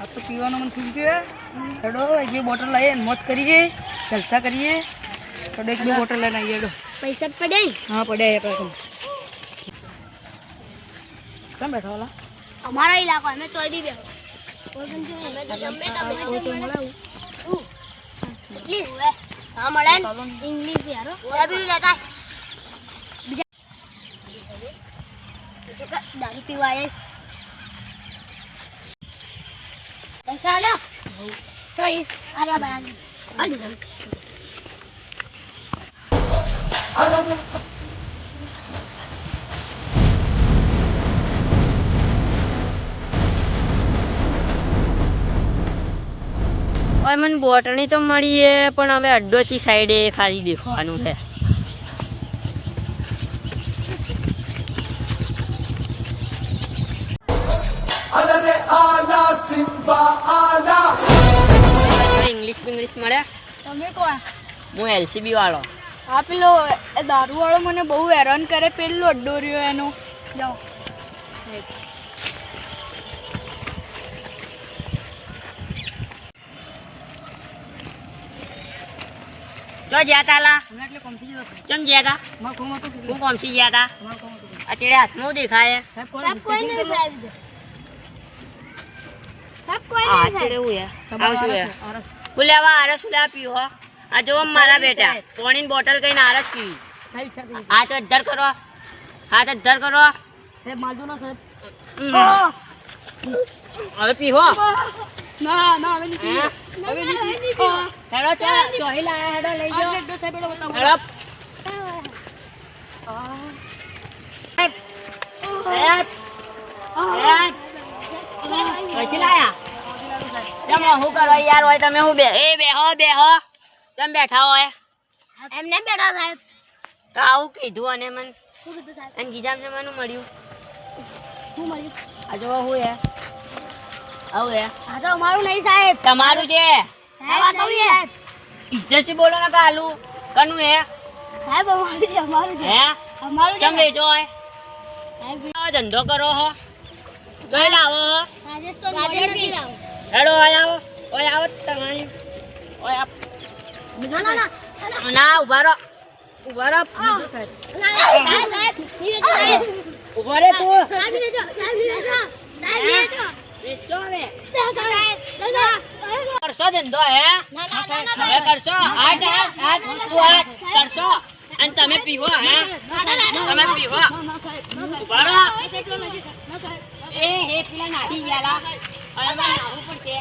આ તો પીવાનું મન થઈ ગયું હેડો જે બોટલ લાવીએ ને મોજ કરીએ જલસા કરીએ હેડો એક બે બોટલ લઈને આવીએ હેડો પૈસા જ પડે ને હા પડે આપણે કેમ કેમ બેઠા વાલા અમારો ઇલાકો અમે ચોઈ બી બેઠો અમે તો જમે તમે ઇંગ્લિશ હા મળે ને ઇંગ્લિશ યારો ચા પીલું લેતા આય. બીજા બીજું કે દારૂ પીવા આલ્યો તો ઈ આલ્યા ભાઈ આલી દઉં મને બોટણી તો મળી પણ હવે અડ્ડોથી સાઈડે ખાલી દેખવાનું છે ઇંગ્લિશ ઇંગ્લિશ મળ્યા તમે કોણ હું એલસીબી વાળો. હા પેલો દારૂ વાળો મને બહુ હેરાન કરે પેલો અડ્ડો રહ્યો એનો. જાઓ. જો જ્યાં તા લા. ચમ ગયા તા? હું કોમથી ગયા તા? આ ચેડે હાથમાં દેખાય? કોઈ નહીં સાહેબ સાહેબ કોઈ આ નહીં ચેડે સાહેબ હું હે તમારું આવતું હે આરસ ઉલા હું. પીવો આ જો મારા બેટા. પાણીની બોટલ કઈને આરસ પી ગઈ. હાથ અદ્ધર કરો. હાથ અદ્ધર કરો. સાહેબ માલજો ના સાહેબ. હવે પીવો ના ના હવે નહીં હવે નહીં હેડો ચા ચોહી લાયા હેડો લઈ જાઓ. અડ્ડો સાહેબ હેડો બતાવો. હેડો. હેડ. હેડ. હેડ. પછી લાયા ચમ હું કરો યાર હોય તમે હું બે એ બેહો બેહો ચમ બેઠા હોય? એમને બેઠા સાહેબ. તો આવું કીધું અને મન શું કીધું સાહેબ? અને ગીજામ જમાનું મળ્યું. શું મળ્યું? આ જોવા હું હે. આવું હે. આ તો અમારું નહીં સાહેબ. તમારું છે? સાહેબ આ તો સાહેબ. ઇજ્જતથી બોલો ને કાલુ. કનું હે સાહેબ અમારું છે અમારું છે. હે? અમારું છે ચમ વેચો હે સાહેબ. ધંધો કરો હો. જોઈ લાવો રાજેશ તો નથી લાવું. હેડો ઓય આવો ઓય આવો તમારી ઓય આપ ના ના ના ના ઊભા રહો ઊભા રહો ઊભા રે તું કરશો ધંધો હે કરશો આઠ આઠ હાથ તું હાથ કરશો અને તમે પીવો હે તમે પીવો ઊભા રહો એ હે પેલા નાખી ગયા હવે મારે પડશે.